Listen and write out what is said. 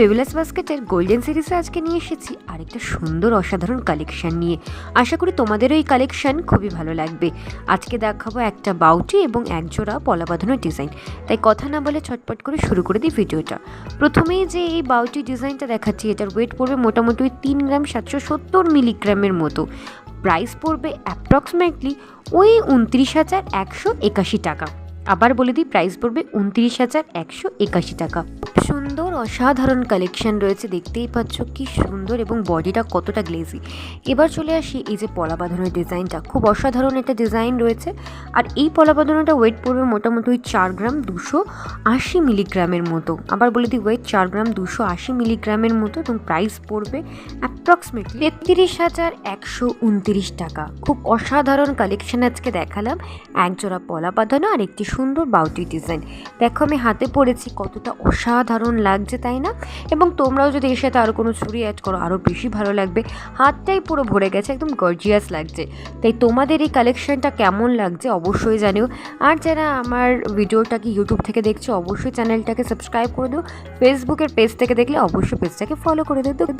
পেভিলাস বাস্কেটের golden সিরিজে আজকে নিয়ে এসেছি আরেকটা সুন্দর অসাধারণ কালেকশন নিয়ে। আশা করি তোমাদেরও এই কালেকশন খুবই ভালো লাগবে। আজকে দেখাবো একটা বাউটি এবং একজোড়া পলা বাঁধানো ডিজাইন তাই কথা না বলে ছটপট করে শুরু করে দিই ভিডিওটা। প্রথমেই যে এই বাউটি ডিজাইনটা দেখাচ্ছি, এটার ওয়েট পড়বে মোটামুটি ওই তিন গ্রাম সাতশো সত্তর মিলিগ্রামের মতো। প্রাইস পড়বে অ্যাপ্রক্সিমেটলি ওই উনত্রিশ হাজার একশো একাশি টাকা। আবার বলে দিই প্রাইস পড়বে উনত্রিশ হাজার একশো একাশি টাকা। খুব সুন্দর, অসাধারণ কালেকশন রয়েছে, দেখতেই পাচ্ছ কি সুন্দর এবং বডিটা কতটা গ্লেজি এবার চলে আসি, এই যে পলা বাঁধানোর ডিজাইনটা খুব অসাধারণ একটা ডিজাইন রয়েছে। আর এই পলা ওয়েট পড়বে মোটামুটি ওই চার গ্রাম দুশো আশি মিলিগ্রামের মতো। আবার বলে দিই ওয়েট চার গ্রাম দুশো আশি মিলিগ্রামের মতো এবং প্রাইস পড়বে অ্যাপ্রক্সিমেটলি তেত্রিশ হাজার একশো উনত্রিশ টাকা। খুব অসাধারণ কালেকশন আজকে দেখালাম। একজোড়া পলা বাঁধানো আর একটি সুন্দর বাউটি ডিজাইন দেখো আমি হাতে পড়েছি কতটা অসাধারণ লাগছে, তাই না? এবং তোমরাও যদি এর সাথে আরও কোনো চুড়ি অ্যাড করো আরও বেশি ভালো লাগবে। হাতটাই পুরো ভরে গেছে, একদম গর্জিয়াস লাগছে। তাই তোমাদের এই কালেকশনটা কেমন লাগছে অবশ্যই জানিও। আর যারা আমার ভিডিওটাকে ইউটিউব থেকে দেখছ, অবশ্যই চ্যানেলটাকে সাবস্ক্রাইব করে দিও। ফেসবুকের পেজ থেকে দেখলে অবশ্যই পেজটাকে ফলো করে দিও।